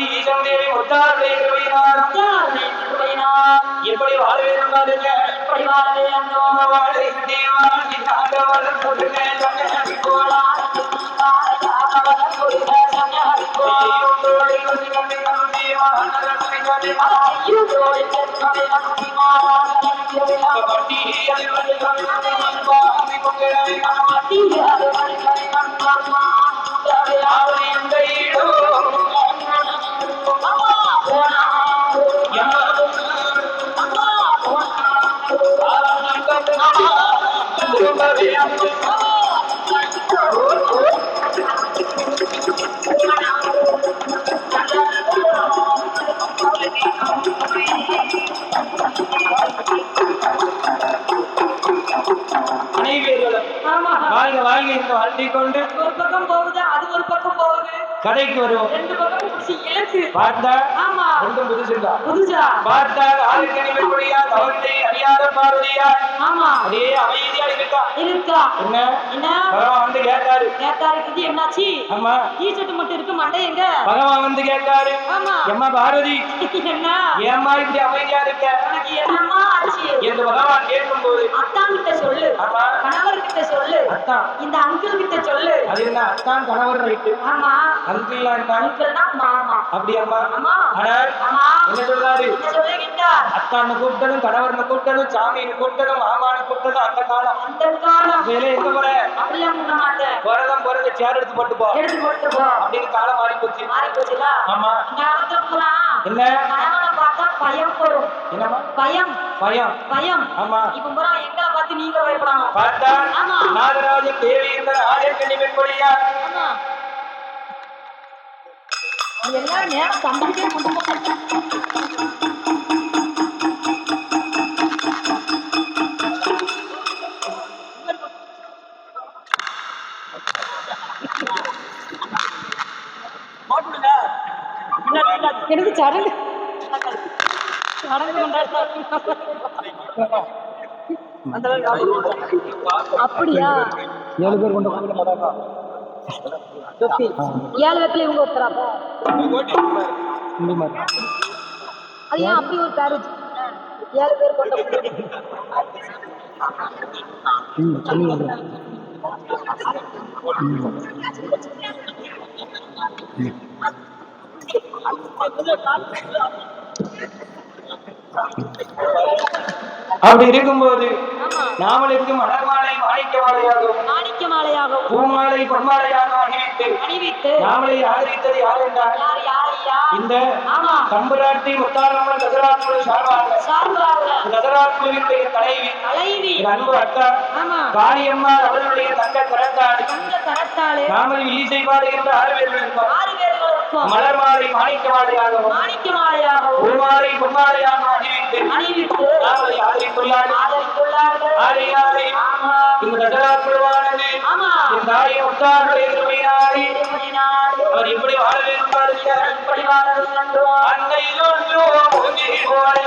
பார்வதி ஈசன் தேவி முத்தாருடைய எப்படி வாழ வேண்டும் பாருங்க கொடுங்க சங்கரி கண்டு கண்டு கண்டு பட்டி கண்டு வாழ்க வாழ்க வாழ்த்திக் கொண்டு ஒரு பக்கம் போகுது அது ஒரு பக்கம் போகுது. கதைக்கு வருவோம். ரெண்டு பக்கம் பார்த்தா ஆமா. ரெண்டும் புதுசுண்டா புதுசா. பார்த்தால் ஆளுக்கணிவை முடியா தவறுதை அறியாத பார்வதியா? ஆமா. அப்படியே அமைதியா இருக்கா இருக்கா? என்ன? என்ன? பகவான் வந்து கேட்டாரு. கேட்டா இருக்குது என்னாச்சு? ஆமா. டீஷர்ட் மட்டும் இருக்கு மண்டை எங்க? பகவான் வந்து கேட்டாரு. ஆமா. எம்மா பார்வதி என்ன? ஏம்மா இப்படி அமைதியா இருக்க? உனக்கு என்னம்மா ஆச்சு? என்று பகவான் கேட்கும்போது அத்தான் கிட்ட சொல்லு. ஆமா. கணவர் கிட்ட சொல்லு. அத்தான். இந்த அங்கிள் கிட்ட சொல்லு. அது என்ன? அத்தான் கணவர் ரைட்டு. ஆமா. அங்கிள்லாம் என்ன? அங்கிள்னா மாமா. அப்படி அம்மா. ஆமா ஆனால் என்ன சொல்றாரு? அத்தான்னு கூப்பிட்டதும் கணவர்னு கூப்பிட்டதும் சாமின்னு கூப்பிட்டதும் மாமான்னு கூப்பிட்டதும் அந்த காலம். அந்த காலம். வேலை எங்க போற? அப்படிலாம் பண்ண மாட்டேன். போறதும் போறது சேர் எடுத்து போட்டு போ. எடுத்து போட்டு போ. அப்படின்னு காலம் மாறி போச்சு மாறி போச்சுல ஆமா என்ன? கணவனை பார்த்தா பயம் வரும். என்னம்மா? பயம். பயம். பயம். ஆமா. இப்ப பூரா எங்களை பார்த்து நீங்க பயப்படணும். பார்த்தா. நாகராஜ தேவி என்ற ஆயக்கணி வெண்பொழியா ஆமா. எல்லாரும் நேரம் தம்பிக்கே கொண்டு எனக்கு சடங்கு சடங்கு அப்படியா? ஏழு பேர் கொண்ட ஏழு வெப்பில இவங்க ஒருத்தராப்பா அது ஏன் அப்படி ஒரு பேர் வச்சு ஏழு பேர் கொண்ட குடும்பம். அப்படி இருக்கும்போது ஆமா நாமளுக்கு மலர் மாலை மாணிக்க மாலையாகும் மாணிக்க மாலையாகவும் பூமாலை பொன்மாலையாக அணிவித்து அணிவித்து நாமளை ஆதரித்தது யார் யாரையா இந்த தம்புராட்டி முத்தாரம்மன் தசராக்குழு சார்பாக. தசராக்குழுவினுடைய தலைவி தலைவி. அன்பு அக்கா ஆமா. காளியம்மாள் அவர்களுடைய தங்க கரத்தாடு. தங்க கரத்தாலே நாமல் இசை பாடுகின்ற ஆறு பேர்கள் ஆறு பேர்களுக்கும் மலர் மாலை மாணிக்க மாலையாகவும் மாணிக்க மாலையாகவும் பூமாலை பொன்மாலையாக அணிவித்து அணிவித்து நாமளை ஆதரித்துள்ளார்கள் ஆதரித்துள்ளார்கள் ஆடையாரை ஆமா இந்த தசராக்குழுவானது ஆமா என் தாயை முத்தாருடைய திருமையினாலே திருமணினாலே அவர் எப்படி வாழ வேண்டும் பாருங்க இப்படி வாழ வேண்டும் அன்னையிலொன்று மூஞ்சி போலே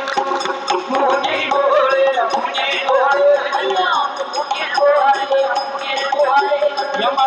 மூஞ்சி போலே மூஞ்சி போலே ஐயா முக்கில் போவாரே முக்கில் போவாரே எம்மா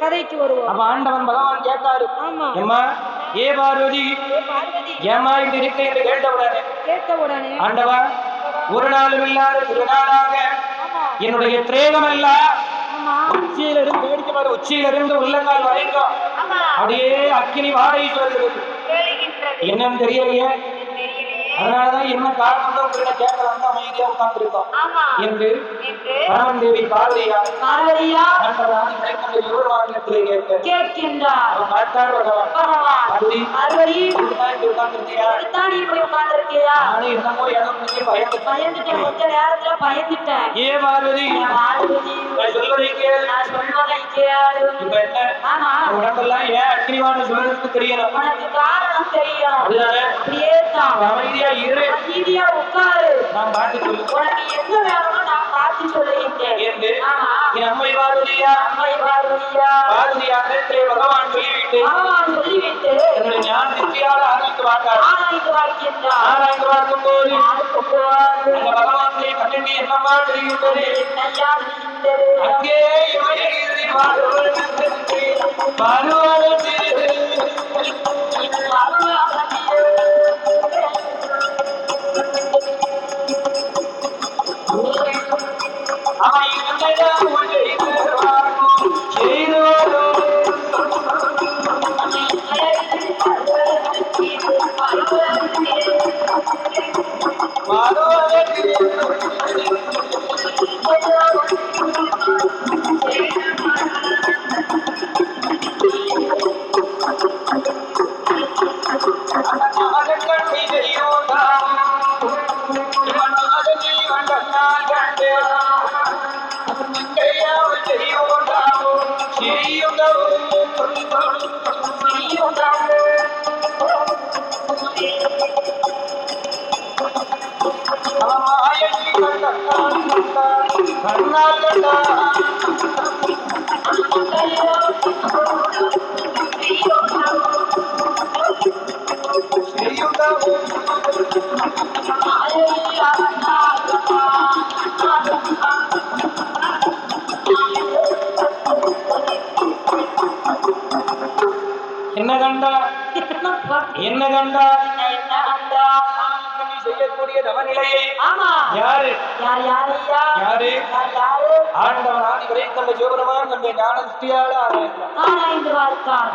கதைக்கு வருவோம். அப்ப ஆண்டவன் பகவான் கேட்டாரு. எம்மா ஏ பார்வதி? ஏ பார்வதி? ஏம்மா இப்படி இருக்க என்று கேட்டவுடனே கேட்ட உடனே ஆண்டவா ஒரு நாளும் இல்லாத திருநாளாக என்னுடைய திரேகம் எல்லாம் ஆமா. உச்சியிலிருந்து வேடிக்கை பாரு உச்சியிலிருந்து உள்ளங்கால் வரைக்கும் அப்படியே அக்கினி வாடகை கேளுகின்றது. என்னன்னு தெரியலையே. அதனாலதான் என்ன காரணம் அமைதியா உட்கார்ந்துருக்கோம். என்று பரமன் தேவி பார்வதியா பார்வதியா ஆண்டவராக இறைவனுடைய விவரமானத்திலே கேட்க கேட்கின்றார். பார்த்தார் பகவான் பகவான் உட்கார்ந்துருக்கியா? தான் இப்படி உட்கார்ந்திருக்கியா? நானும் என்னமோ ஏதோ நினைச்சு பயந்து பயந்துட்டேன். கொஞ்ச நேரத்துல பயந்துட்டேன். ஏ பார்வதி? பார்வதி? நான் சொல்வதை கேள். நான் சொல்வதை கேளு. இப்ப என்ன? ஆமா. உடம்பெல்லாம் ஏன் அக்னிவான சொல்றதுக்கு தெரியணும் உனக்கு காரணம் தெரியும். அப்படியே தான் அமைதியா இரு. அமைதியா உட்காரு. நான் பாட்டு சொல்லு. உனக்கு என்ன வேணுமோ நான் பார்த்து சொல்லுகின்றேன் என்று என் அம்மை பார்வதியா அம்மை பார்வதியா பார்வதியாக பகவான் சொல்லிவிட்டு. பகவான் சொல்லிவிட்டு. என்னுடைய ஞான திருப்தியால் ஆரம்பித்து பார்த்தார். ஆராய்ந்து பார்க்கின்றார். ஆராய்ந்து பார்க்கும் போது அந்த பகவானுடைய கண்ணுக்கு என்னமா தெரிகின்றது அங்கே இமயகிரி வாழ்வதற்கு பருவதற்கு என்ன கண்டா? என்ன கண்டா? செய்யக்கூடிய தவநிலையை யாரு? யார் யாரு யார்? ஆண்டவன் ஆதி வரை கண்ட சிவபெருமான் கண்ட ஞான திருஷ்டியால ஆராய்ந்து பார்த்தார்?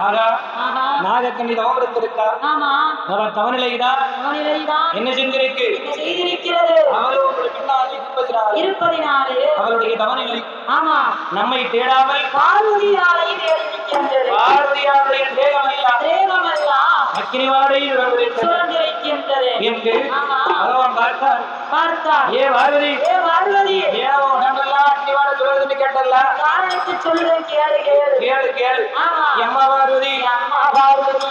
நாகக்கண்ணி தவம் இருந்திருக்கா ஆமா. அவர் தவநிலைதான் என்ன செஞ்சிருக்கு செய்திருக்கிறது? உங்களுக்கு பின்னால் இருப்பதினால். அவளுடைய தவநிலை ஆமா. நம்மை தேடாமல் பார்வதியாலை வேடிக்கின்றது பார்வதியாருடைய தேகம் எல்லாம் தேவமெல்லாம் அக்கினி வாடையில் வருகிறது சுரந்திருக்கின்றது என்று ஆமா. பகவான் பார்த்தார். பார்த்தார். ஏ பார்வதி. ஏ பார்வதி. ஏன் சொல்றதுன்னு கேட்டல்ல? காரணத்தை சொல்லுறேன் கேளு கேளு. கேளு கேளு. எம்மா பார்வதி. அம்மா பார்வதி.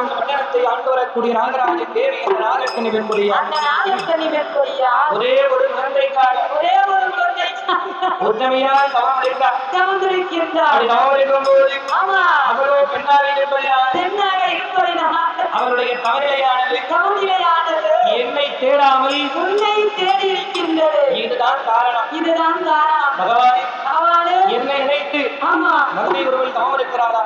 உங்க மண்டலத்தை ஆண்டு வரக்கூடிய நாகராஜ தேவி என்ற நாகக்கண்ணி பெண்புடியா அந்த நாகக்கனி வெப்பொழியா ஒரே ஒரு குழந்தைக்காக. ஒரே தவம் எடுத்தார் தவந்திருக்கின்றார். அப்படி தவம் எடுக்கும் போது ஆமா. அவரோ பெண்ணாக இருப்பதால் பெண்ணாக இருப்பதினால் அவருடைய என்னை தேடாமல் உன்னை தேடி இருக்கின்றது. இதுதான் காரணம். இதுதான் காரணம். பகவானே பகவானே. என்னை நினைத்து ஆமா. மதுரை ஒருவள் தவம் இருக்கிறாரா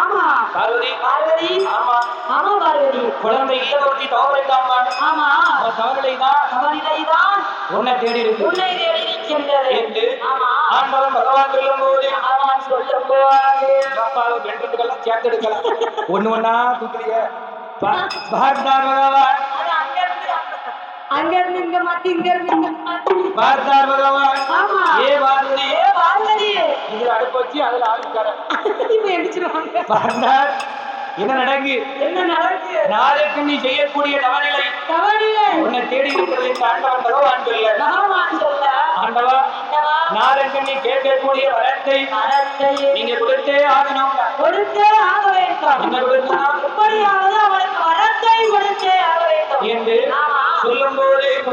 ஆமா. பார்வதி. பார்வதி. ஆமா. ஆமா பார்வதி. குழந்தை ஈரோட்டி தவம் இருக்காமா ஆமா. அவன் தான் கவனிலைதான் உன்னை தேடி இருக்கு. உன்னை தேடி இருக்கின்றது என்று ஆமா. ஆண்டவன் பகவான் சொல்லும் போது பகவான் சொல்லும் போது அப்பாவை வென்றதுக்கெல்லாம் சேர்த்து எடுக்கலாம் ஒண்ணு ஒண்ணா தூக்கலைய பார்த்தார் பகவான். அங்க இருந்து அங்க இருந்து இங்க மாத்தி இங்க இருந்து இங்க மாத்தி. பார்த்தார் பகவான். ஆமா. ஏ பார்வதி ஏ பார்வதி இதுல அடுப்பு வச்சு அதுல ஆளுக்கார இப்ப எடிச்சிருவாங்க பார்த்தார். என்ன நடக்கு? என்ன நடக்கு? நாளைக்கு நீ செய்யக்கூடிய தவநிலை கவனிலை உன்னை தேடி இருக்கிறது ஆண்டவன் பகவான் சொல்ல பகவான் சொல்ல ஆண்டவா. நாளைக்கு நீ கேட்கக்கூடிய வரத்தை மரத்தை நீங்க கொடுத்தே ஆகணும். கொடுத்தே ஆக வேண்டும். என்ன எப்படியாவது அவளுக்கு வரத்தை கொடுத்தே ஆக வேண்டும். என்று சொல்லும் போது என்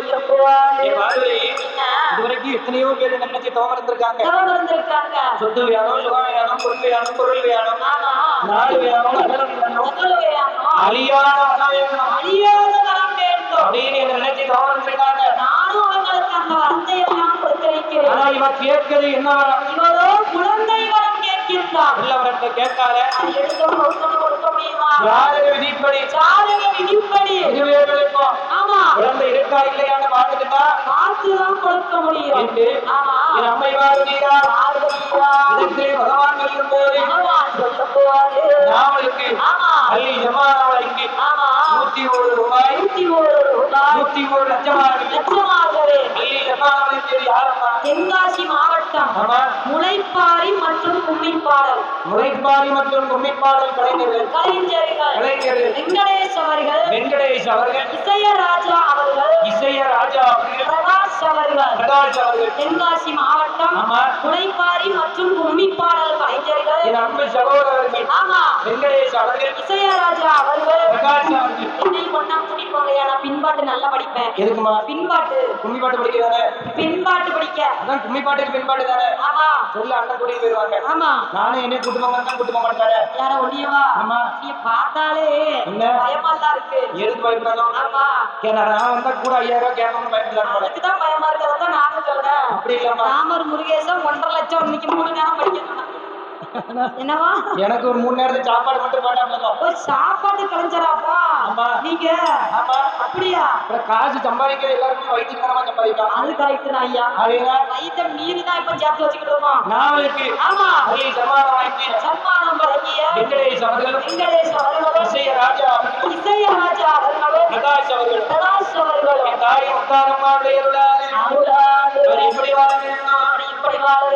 என்ன? இதுவரைக்கும் எத்தனையோ பேர் நினைச்சு தவம் இருந்திருக்காங்க. சொத்து வேணும் சுகம் வேணும் பொருள் வேணும் பொருள் வேணும். அழியாத வர வேண்டும் அழியாத வரம் வேண்டும். அப்படின்னு என்ன நினைச்சு கவனம் செய்தாங்க நானும் அந்த வரத்தை எல்லாம் கொடுத்திருக்கிறேன். ஆனா இவ கேட்கிறது என்ன இவரோ குழந்தை கொடுக்கணும் கொடுக்க முடியுமா? ஜாதக விதிப்படி? ஜாதக விதிப்படி? இருவேர்களுக்கும் ஆமா. குழந்தை இருக்கா இல்லையான்னு பார்த்துட்டு தான் பார்த்துதான் கொடுக்க முடியும். ஆமா. வாருகிறா பார்வதியா இடத்திலே பகவான் சொல்லும் போது நாமளுக்கு ஆமா. அள்ளி ஜமானாவளைக்கு ஆமா நூத்தி ஒரு ரூபாய். நூத்தி ஒரு ரூபாய். நூத்தி ஒரு லட்சமாக லட்சமாகவே தேடி யாரம்மா? தென்காசி மாவட்டம் முளைப்பாரி மற்றும் கும்மிப்பாடல். முறைப்பாரி மற்றும் கும்மிப்பாடல் கலைஞர்கள். கலைஞர்கள். கலைஞர்கள். வெங்கடேஷ் அவர்கள் வெங்கடேஷ் அவர்கள். இசையராஜா அவர்கள். இசைய ராஜா அவர்கள். பிரகாஷ் அவர்கள். பிரகாஷ் அவர்கள். தென்காசி மாவட்டம். முளைப்பாரி மற்றும் கும்மிப்பாடல் கலைஞர்கள். என் அன்பு சகோதரர்கள். ஆமா. இசையராஜா அவர்கள் என்னையும் கொண்டா பிடிப்பாங்க நான் பின்பாட்டு நல்லா படிப்பேன். எதுக்குமா? பின்பாட்டு. கும்மி பாட்டு படிக்கிறானே பின்பாட்டு படிக்க. அதான் கும்மி பாட்டுக்கு பின்பாட்டு தானே. ஆமா. சொல்ல அண்ணன் கூட்டிட்டு போயிருவாங்க. ஆமா. நானே என்ன கூட்டு போங்க தான் கூட்டு மாட்டாரு யார ஒன்னியவா ஆமா. நீ பார்த்தாலே என்ன? பயமா தான் இருக்கு. எதுக்கு பயப்படணும் ஆமா. வந்தா கூட ஐயாயிரம் ரூபாய். அதுக்கு தான் பயமா இருக்கிறதா நாங்க சொல்றேன். அப்படி இல்லம்மா. ராமர் முருகேசன் ஒன்றரை லட்சம் இன்னைக்கு மூணு நேரம் படிக்கணும் என்னவா? எனக்கு ஒரு மூணு நேரத்துக்கு சாப்பாடு மட்டும் போட்டா சாப்பாடு கலைஞராப்பா. நீங்க? அப்படியா? காசு சம்பாதிக்கிற எல்லாருமே வயிற்றுக்காரமா சம்பாதிக்கலாம் அது கரெக்ட் தான் ஐயா. வயிற்ற மீறி தான் இப்ப சேர்த்து வச்சுக்கிட்டு நாவலுக்கு ஆமா. அள்ளி சமாதானம் வாங்கி சன்மானம் வழங்கிய வெங்கடேஷ் அவர்களும் வெங்கடேஷ் அவர்களும் இசைய ராஜா அவர்களும் இசையராஜா அவர்களும் பிரகாஷ் அவர்களும் பிரகாஷ் அவர்களும் தாய் அருளாலே. அவர் எப்படி வாழ இப்படி அவர்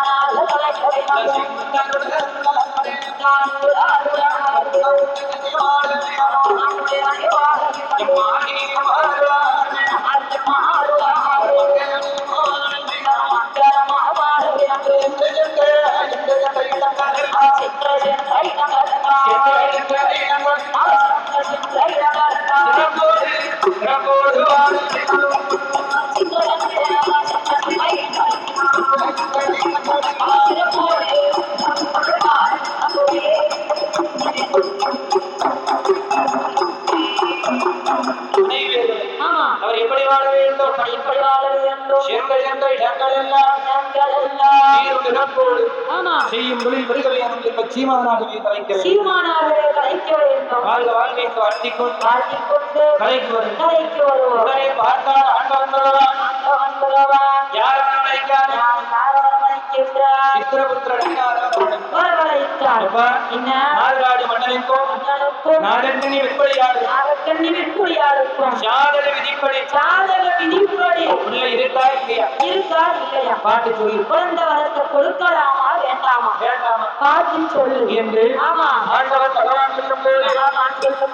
Thank you. செய்யும் தொழில் விடுதலை அனுப்பியிருந்த சீமானாகவே தலைக்கிறது சீமானாகவே கலைக்க வேண்டும் வாழ்க வாழ்க என்று வாழ்த்திக் கொண்டு கலைக்கு வரும் கலைக்கு வருவோம். உடனே ஆண்டவன் யார் பாட்டு சொல்லி. குழந்தை வரத்தை கொடுக்கலாமா வேண்டாமா? வேண்டாமா. பார்த்து சொல்லு. என்று ஆமா. ஆண்டவன் பகவான் சொல்லும் போது சொல்லும்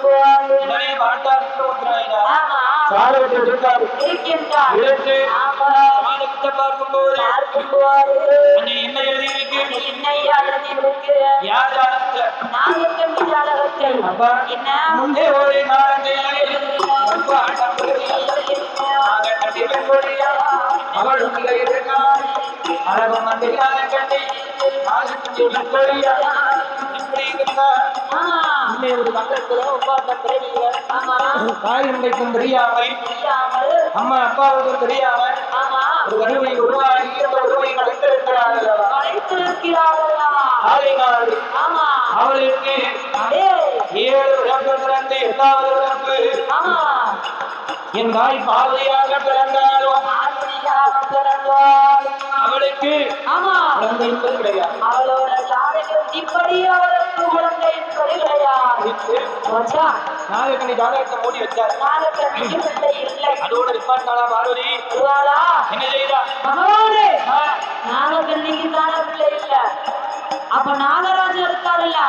ஆமா. சாதகத்தை இருக்காரு இருக்கின்றார் இருக்கு ஆமா. சாதகத்தை பார்க்கும் போது பார்க்கும் போது அங்கே என்ன எழுதி இருக்கு என்னை அழுதி இருக்கு யார் ஜாதகத்துல நாகக்கண்ணி ஜாதகத்தை அப்பா என்ன? முன்னே ஒரு அவள் உள்ள அழகும் அந்த இப்படி முன்னே ஒரு உட்கார்ந்த பிறவியில ஆமா. தாய் தந்தைக்கும் தெரியாமல் அம்மா அப்பாவுக்கும் தெரியாமல் ஒரு கருவை உருவாகி அந்த உருவை கலைத்திருக்கிறார்கள் அவளுக்கு ஏழு பிறப்பு பிறந்து பிறப்பு. என் தாய் பார்வையாக பிறந்தாலும் அவளுக்கு ஆமா. குழந்தை கிடையாது. அவளோட ஜாதகம் இப்படி அவளுக்கு குழந்தை கிடையாது. நாகக்கணி ஜாதகத்தை மூடி வச்சார். பிள்ளை இல்லை. அதோட ரிப்பார்ட்டாளா பார்வதி? ஒருவாளா என்ன செய்தா? பகவானே நாகக்கண்ணிக்கு தானே பிள்ளை இல்ல. அப்ப நாகராஜன் இருக்காருல்ல.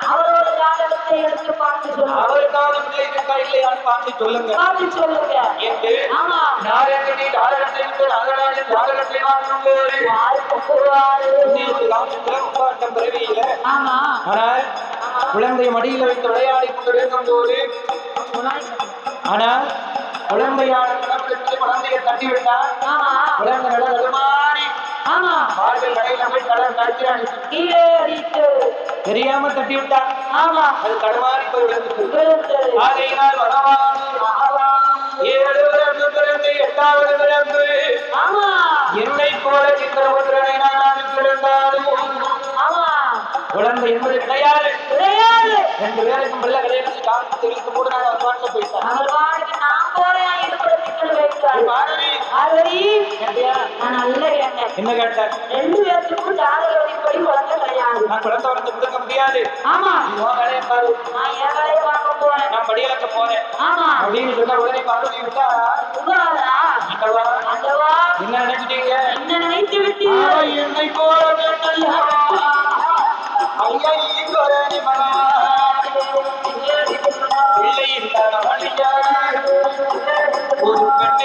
வார்த்தை எடுத்து பார்த்து சொல்லுங்க. அவருக்கான பிள்ளை இருக்கா இல்லையான்னு பார்த்து சொல்லுங்க. பார்த்து சொல்லுங்க. என்று ஆமா யாருக்கு போவாரு இன்னொரு காலத்துல உப்பாட்டம் பிறவியில ஆமா. ஆனால் குழந்தை மடியில வைத்து விளையாடி கொண்டிருக்கும் போது ஆனால் குழந்தையான குழந்தையை தட்டி விட்டார் ஆமா. குழந்தை நல்ல தெரியாம தட்டி விட்டார் ஆமா. அது தடுமாறி போய் விழுந்தது ஆகையினால் பகவான் ஏழு பிறந்து பிறந்து எட்டாவது பிறந்து ஆமா. என்னை போல சித்திரபுத்திரனை நான் பிறந்தாலும் ஆமா. குழந்தை என்பது கிடையாது. கிடையாது. ரெண்டு பேருக்கும் பிள்ளை கிடையாது காரணத்தை இழுத்து போட்டு நான் அட்வான்ஸ் போயிட்டேன். நான் போறேன். நான் நல்ல கேட்டேன். என்ன கேட்டேன் ரெண்டு பேர்த்துக்கும் ஜாதக விதிப்படி குழந்தை கிடையாது. நான் குழந்தை வரத்து கொடுக்க முடியாது. ஆமா. நீ உன் வேலையை பாரு. நான் என் வேலையை பார்க்க போறேன். நான் படியலக்க போறேன். ஆமா. அப்படின்னு சொன்னா உடனே பார்வதி விட்டா? உகாதா ஆண்டவா, அந்தவா? என்ன நினைச்சிட்டீங்க என்ன நினைத்து ஆனா விட்டீர்கள் என்னை போல? ஐயா. பிள்ளை இல்லாத மனிதன்.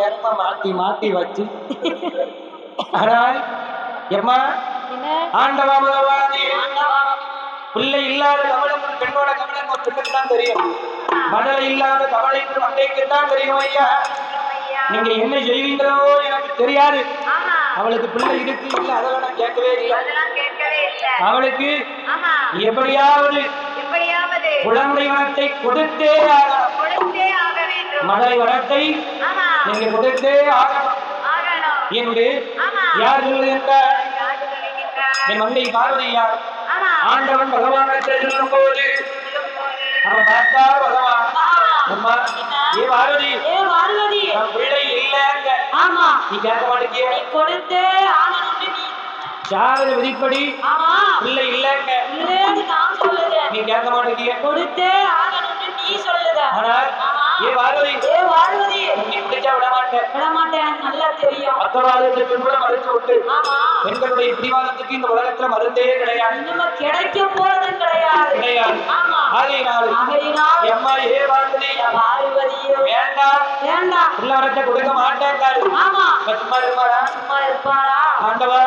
நேரமா மாத்தி மாத்தி வச்சு. ஆனால் எம்மா? ஆண்டவா பகவானே பிள்ளை இல்லாத கவலம் ஒரு பெண்ணோட கவலம் ஒரு பெண்ணுக்கு தான் தெரியும். மழை இல்லாத கவலைக்கு மண்டைக்கு தான் தெரியும் ஐயா. நீங்க என்ன செய்வீங்களோ எனக்கு தெரியாது. அவளுக்கு பிள்ளை இருக்கு இல்ல அதெல்லாம் நான் கேட்கவே இல்லை. அவளுக்கு எப்படியாவது குழந்தை வனத்தை கொடுத்தே ஆகணும். கொடுத்தே ஆக வேண்டும் மழை வனத்தை ஆமா நீங்க கொடுத்தே ஆகணும் ஆகணும் என்று ஆமா யார் யாரு சொல்லுகின்றார்? என் மங்கை பார்வதியார் ஆமா ஆண்டவன் பகவானை சொல்லும் போது அவன் பார்த்தா பகவான். அம்மா ஏ பார்வதி. ஏ பார்வதி. பிள்ளை இல்லைங்க ஆமா. நீ கேட்க மாட்டேங்கிய. நீ கொடுத்தே ஆகணும்னு நீ சாதன விதிப்படி ஆமா. பிள்ளை இல்லைங்க இல்லைன்னு நான் சொல்லுதேன். நீ கேட்க மாட்டேங்கிய. கொடுத்தே ஆகணும்னு நீ சொல்லுத. ஆனால் பக்கவாதத்துக்கு கூட மறுத்து விட்டு பெண்களுடைய பிடிவாதத்துக்கு இந்த உலகத்துல மருந்தே கிடையாது. கிடைக்க போறதும் கிடையாது. கிடையாது. எம்மா ஏ பார்வதியோ? வேண்டாம் வேண்டாம் பிள்ளாரத்தை கொடுக்க மாட்டேங்காரு சும்மா இருப்பாரா? சும்மா இருப்பாரா? ஆண்டவா.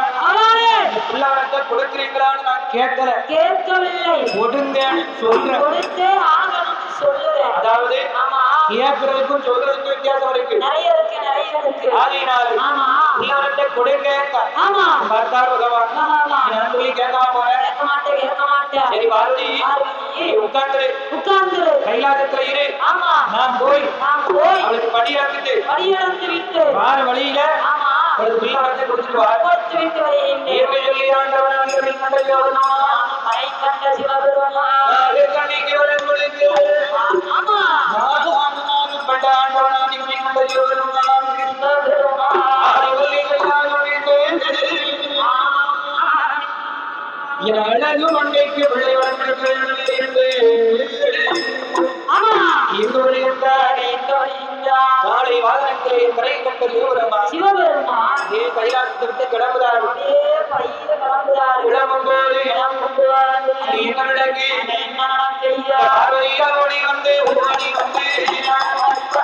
பிள்ளாரத்தை கொடுக்குறீங்களான்னு நான் கேட்கல. கேட்கவில்லை. கொடுங்கன்னு சொல்றேன். கொடுத்தே சொல்லுறேன் அதாவது ஆமா. கேட்கறதுக்கும் சொல்றதுக்கும் வித்தியாசம் இருக்கு. நிறைய இருக்கு நிறைய இருக்கு. ஆகையினால் ஆமா. பிள்ளாரத்தை கொடுங்க ஆமா. பார்த்தார் பகவான். நான் சொல்லி கேட்காம போறேன் கேட்க மாட்டேன் கேட்க மாட்டேன். சரி பார்வதி பார்வதி நீ உட்கார்ந்து உட்கார்ந்து கைலாசத்துல இரு. ஆமா. நான் போய் நான் போய் அவளுக்கு படி இறக்கிட்டு படியிழந்து விட்டு. வார வழியில ஆமா. அவளுக்கு பிள்ளாரத்தை கொடுத்துட்டு வா. கொடுத்து விட்டு வருகின்றேன் இயற்கை சொல்லி ஆண்டவன் அன்பரின் மண்டையோடுமா மறை கண்ட சிவபெருமா கண்ணிக்கு வளர்ந்து அழகு மண்டைக்கு பிள்ளை வளர்ந்து ஆமா இங்கு வருகின்றார் எங்க வருகின்றார் காலை வாகனத்திலே கரை கண்ட நிறுவனமா சிவபெருமா ஏ கைலாசத்தை விட்டு கிளம்புகிறார் கிளம்பும் போது என்ன விளக்கு என்ன வந்து ஓடி வந்து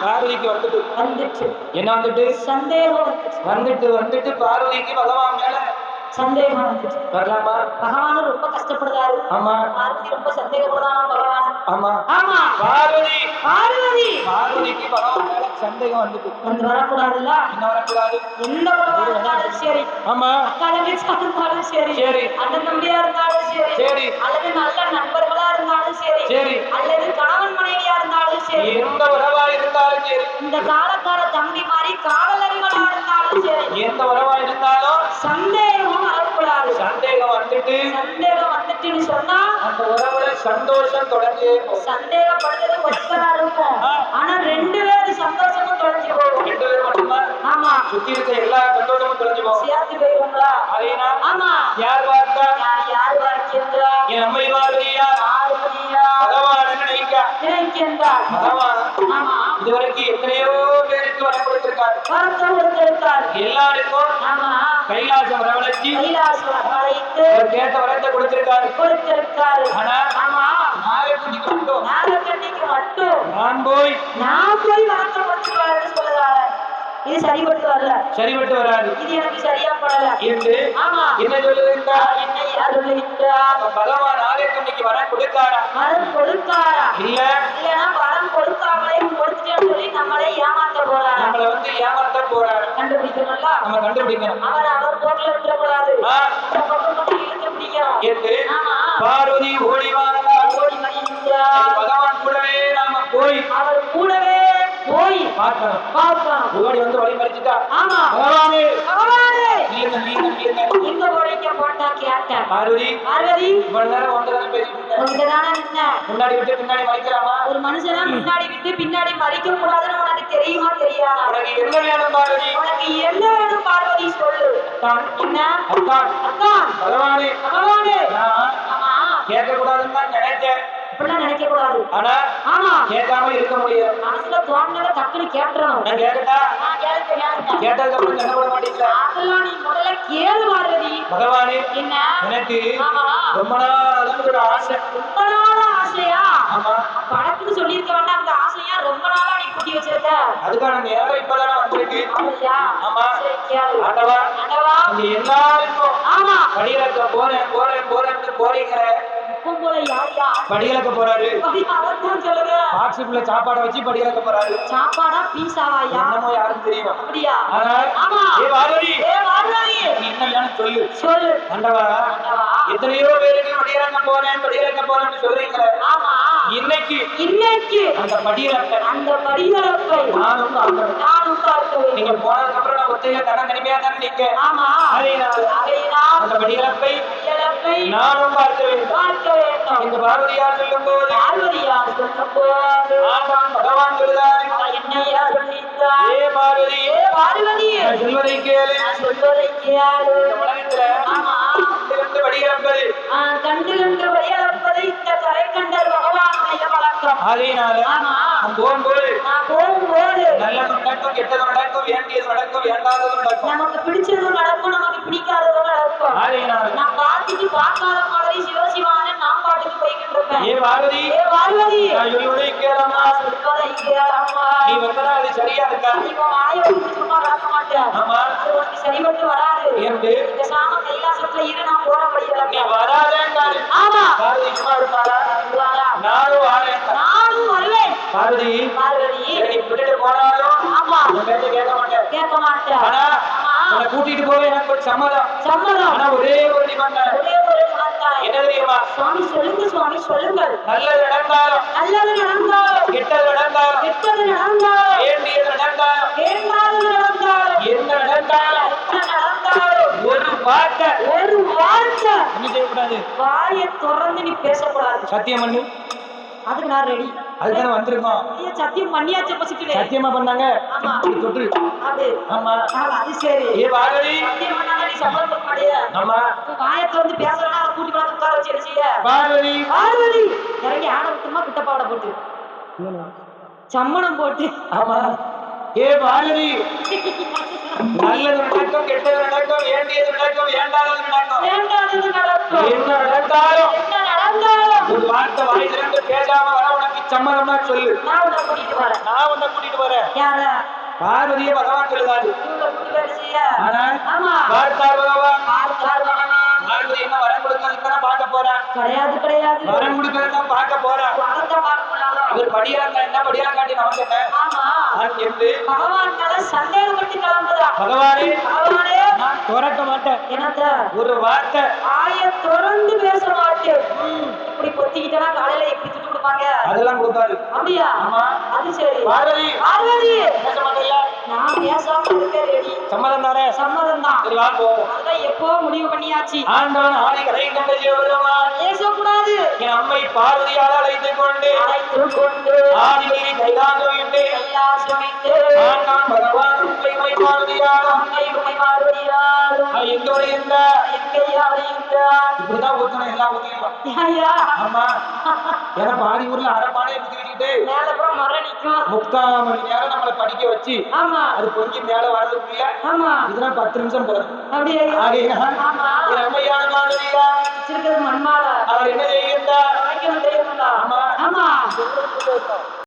பார்வதிக்கு வந்துட்டு. வந்துச்சு. என்ன வந்துட்டு? சந்தேகம் வந்துட்டு வந்துட்டு பார்வதிக்கு பகவான் மேல சந்தேகம் வரலாமா? பகவானும் ரொம்ப கஷ்டப்படுறாரு ஆமா. பார்வதி ரொம்ப சந்தேகப்படுறானா பகவான். ஆமா. ஆமா. பார்வதி. பார்வதி. பார்வதிக்கு பகவான் சந்தேகம் வந்துட்டு. வந்து வரக்கூடாதுல்ல? என்ன வரக்கூடாது. எந்த உறவா இருந்தாலும் சரி. ஆமா. அக்கா தங்கச்சியா இருந்தாலும் சரி. சரி. அண்ணன் தம்பியா இருந்தாலும் சரி. சரி. அல்லது நல்ல நண்பர்களா இருந்தாலும் சரி. சரி. அல்லது கணவன் இந்த காலக்கார தம்பி மாதிரி காவலர்களா இருந்தாலும் சரி. எந்த உறவா இருந்தாலும் சந்தேகம் வரக்கூடாது. சந்தேகம் வந்துட்டு சந்தேகம் வந்துட்டுன்னு சொன்னா அந்த உறவுல சந்தோஷம் தொடர்ந்து சந்தேகப்படுறது ஒருத்தரா இருக்கும். ஆனா ரெண்டு பேரும் சந்தோஷமும் தொலைஞ்சு போகும். ரெண்டு பேரும் மட்டுமா? ஆமா. சுத்தி இருக்க எல்லா சந்தோஷமும் தொலைஞ்சு போகும். சேர்த்து போயிருங்களா அதேனா ஆமா. யார் பார்த்தா? யார் யார் வாழ்க்கின்றா என் அம்மை பார்வதியா பார்வதியா பகவான் நினைக்கா. நினைக்கின்றார் பகவான் ஆமா. இதுவரைக்கும் எத்தனையோ பேருக்கு வரம் கொடுத்திருக்காரு. வரத்த ஒருத்தருக்கார் எல்லாருக்கும் ஆமா. கைலாசம் வரவழைச்சு கைலாசம் ஒரு கேட்ட வரத்தை கொடுத்திருக்காரு. கொடுத்திருக்காரு. ஆனா ஆமா. நாகக்குட்டிக்கு மட்டும். நாகக்கண்ணிக்கு மட்டும். நான் போய் நான் போய் வரத்த கொடுத்துருவாருன்னு சொல்லுறாரு இது சரிபட்டு வரல. சரிபட்டு வராது. இது எனக்கு சரியா படல. என்று ஆமா. என்ன சொல்லுதுன்னா என்னை அருளுகின்றார் பகவான் நாகக்கண்ணிக்கு வரம் கொடுக்காரா? வரம் கொடுக்காரா? இல்ல. இல்லைன்னா வரம் கொடுக்காமலே கொடுத்துட்டேன்னு சொல்லி நம்மளே ஏமாத்த போறாரா? நம்மள வந்து ஏமாத்த போறாரு. கண்டுபிடிக்கணும்ல? நம்ம கண்டுபிடிக்கணும். அவர் அவர் போட்டுல பக்கம் மட்டும் இழுத்து பிடிக்கணும். என்று ஆமா. பார்வதி ஓடி வாங்கலாம் ஓடி வருகின்றார் பகவான் கூடவே நாம போய் அவர் கூடவே போய் பார்க்கணும். பார்க்கணும். ஓடி வந்து வழி மறிச்சுட்டா? ஆமா. பகவானே பகவானே நீங்க நீங்க நீங்க. எங்க போறீங்க போட்டா கேட்டேன். பார்வதி பார்வதி இவ்வளவு நேரம் ஒன்று தானே பேசிட்டு தானே முன்னாடி விட்டு பின்னாடி மறிக்கலாமா? ஒரு மனுஷனா முன்னாடி விட்டு பின்னாடி மறிக்க கூடாதுன்னு உனக்கு தெரியுமா தெரியாதா? உனக்கு என்ன வேணும் பார்வதி உனக்கு என்ன வேணும் பார்வதி சொல்லு. அத்தான். என்ன? அத்தான். அத்தான். பகவானே பகவானே நான் ஆமா. கேட்க கூடாதுன்னு தான் நினைச்சேன் இப்படிலாம் நினைக்க கூடாது ஆனா ஆமா. கேட்காம இருக்க முடியாது. மனசுல தோணுனத டக்குன்னு கேட்டுறணும். நான் கேட்கட்டா நான் கேட்டதுக்கு அப்புறம் மாட்டீங்களா? அதெல்லாம் நீ முதல்ல கேளு பகவானே என்ன? எனக்கு ரொம்ப நாள் ஒரு ஆசை. ரொம்ப நாளா ஆசையா? ஆமா. படத்துக்கு சொல்லியிருக்க வேண்டாம் அந்த ஆசையா? ரொம்ப நாளா நீ பூட்டி வச்சிருக்க. அதுக்கான நேரம் இப்பதானே வந்திருக்கு. ஆமா. ஆண்டவா ஆண்டவா. அந்த எல்லாருக்கும் ஆமா. படிகளக்க போறேன் போறேன் போறேன்னு போறீங்க போல யார் யார்? படிகளக்க போறாரு. வாட்ஸ்அப்ல சாப்பாடை வச்சு படிகளக்க போறாரு. சாப்பாடா பீஸாவாயா என்னமோ யாருக்கு தெரியும்? அப்படியா? ஆமா. ஏ என்ன வேணும் சொல்லு. சொல்லு. எத்தனையோ பேருக்கு படிகளக்க போறேன் படிகளக்க போறேன்னு சொல்றீங்களே. இன்னைக்கு இன்னைக்கு அந்த படிகளக்க அந்த படிகளப்பை நானும் பார்க்கணும். நானும் நீங்க போனதுக்கு அப்புறம் நான் ஒத்தையில தன தனிமையா தானே நிக்க ஆமா. அந்த படிகளப்பை படிகளப்பை நானும் பார்க்க வேண்டும். பார்க்க வேண்டும். இந்த பார்வதியார் சொல்லும் போது பார்வதியார் சொன்ன போது ஆண்டான் பகவான் சொல்லுதாரு என்னையா சொல்லியிருந்தார் ஏ பார்வதி? ஏ பார்வதி? நான் சொல்வதை கேளு. சொல்வதை கேளு. இந்த உலகத்துல ஆமா. இரண்டு படிகளப்பது ஆ, கண்டு கண்டு வழியளப்பது இந்த கரை கண்டர் பகவானுடைய ஆமா நான் போகும்போது நான் போகும்போது நல்லது நடக்கும் கெட்டது நடக்கும் வேண்டியது நடக்கும் வேண்டாதது நடக்கும். நமக்கு பிடிச்சதும் நடக்கும் நமக்கு பிடிக்காததும் நடக்கும். அதனால நான் பார்த்துட்டு பார்க்காத மாதிரி சிவசிவான நான் பாட்டுக்கு போய்கிட்டு இருப்பேன். ஏ பார்வதி ஏ பார்வதி. நான் சொல்வதை கேளம்மா. சொல்வதை கேளம்மா. நீ அது சரியா இருக்கா? நீ வாயை வச்சுட்டு சும்மா கிடக்க மாட்டேன். ஆமா. அது உனக்கு சரிபட்டு வராது. என்று இந்த சாம கைலாசத்துல இரு, நான் போற வழி நீ. வராதேங்காரு ஆமா. பார்வதி சும்மா இருப்பாரா பார்வதி நீ விட்டுட்டு போனாலும் ஆமா. பேச்ச கேட்க மாட்டேன். கேட்க மாட்டேன். ஆனா உன்னை கூட்டிட்டு போக எனக்கு ஒரு சம்மதம். சம்மதம். ஆனா ஒரே ஒரு நிபந்தனை. ஒரே ஒரு. என்ன தெரியுமா? சுவாமி சொல்லுங்க சுவாமி சொல்லுங்கள். நல்லது நடந்தாலும் நல்லது நடந்தாலும். கெட்டது நடந்தாலும் கெட்டது நடந்தாலும். வேண்டியது நடந்தாலும் வேண்டாதது நடந்தாலும். என்ன நடந்தாலும் நடந்தாலும். ஒரு வார்த்தை. ஒரு வார்த்தை. என்ன செய்யக்கூடாது. வாயை திறந்து நீ பேசக்கூடாது. சத்தியம் பண்ணு. அதுக்கு நான் ரெடி அதுதானே வந்திருக்கோம். சத்தியம் பண்ணியாச்சு பசிக்கிறேன் சத்தியமா பண்ணாங்க. ஆமா. இப்படி தொட்டு. அது. ஆமா. அது சரி. ஏ பார்வதி சத்தியம் பண்ணாங்க நீ சம்மதம் பண்ண மாட்டியா. ஆமா. வாயை திறந்து பேசுறேன்னா அவரை கூட்டி வந்து உட்கார வச்சு என்ன செய்ய? பார்வதி பார்வதி இறங்கி ஆட விட்டுமா கிட்ட பாட போட்டு சம்மணம் போட்டு. ஆமா. ஏ பாரதி. நல்லது நடக்கும் கெட்டது நடக்கும் வேண்டியது நடக்கும் வேண்டாதது நடக்கும். வேண்டாதது நடக்கும். என்ன நடந்தாலும் என்ன நடந்தாலும். ஒரு வார்த்தை வாய் திறந்து பேசாம வர உனக்கு சம்மதம்னா சொல்லு. நான் உன்னை கூட்டிட்டு வரேன். நான் உன்னை கூட்டிட்டு வரேன். யார? பார்வதியே பகவான் சொல்லுதாரு ஆமா. பார்த்தார் பகவான். பார்த்தார் பகவான். கிடையாது கிடையாது. வரம் கொடுக்கறது தான் பார்க்க போறான் பணத்தை பார்க்க இவர் படியாங்க என்ன படியா காட்டி நமக்கு என்ன ஆமா. நான் என்று பகவான் மேல சந்தேகப்பட்டு கிளம்புதா பகவானே பகவானே. நான் துறக்க மாட்டேன். என்னத்த? ஒரு வார்த்தை. ஆய திறந்து பேச மாட்டேன். இப்படி பொத்திக்கிட்டனா காலையில எப்படி துட்டு கொடுப்பாங்க? அதெல்லாம் கொடுத்தாரு அப்படியா? ஆமா. அது சரி. பார்வதி. பார்வதி. பேச மாட்டேல்ல? நான் பேசாம இருக்கேன் ரெடி சம்மதம் தானே? சம்மதம் தான். சரி வா போவோம் அதான் எப்போ முடிவு பண்ணியாச்சு? ஆண்டவன் ஆணை கரை கண்ட ஜீவபெருமான். பேசக்கூடாது. என் அம்மை பார்வதியால் அழைத்துக் கொண்டு அழைத்துக் கொண்டு விட்டு கைலாசம் வைத்து ஆண்டான் பகவான் உண்மை அவன் எங்க வருகின்ற எங்கேயா வருகின்றார் இப்படிதான் ஊத்தணும் எல்லா ஊத்தியும் ஐயா ஆமா. ஏன்னா பாதி ஊர்ல அரப்பானே ஊத்திக்கிட்டு மேல அப்புறம் மரம் நிக்கும். முக்கால் மணி நேரம் நம்மளை படிக்க வச்சு ஆமா. அது பொங்கி மேல வர்றதுக்குள்ள ஆமா. இதெல்லாம் பத்து நிமிஷம் போதும். அப்படியே அம்மையான பார்வதியா வச்சிருக்கிறது மண்மாலை அவர் என்ன தெரியுமா ஆமா. ஆமா.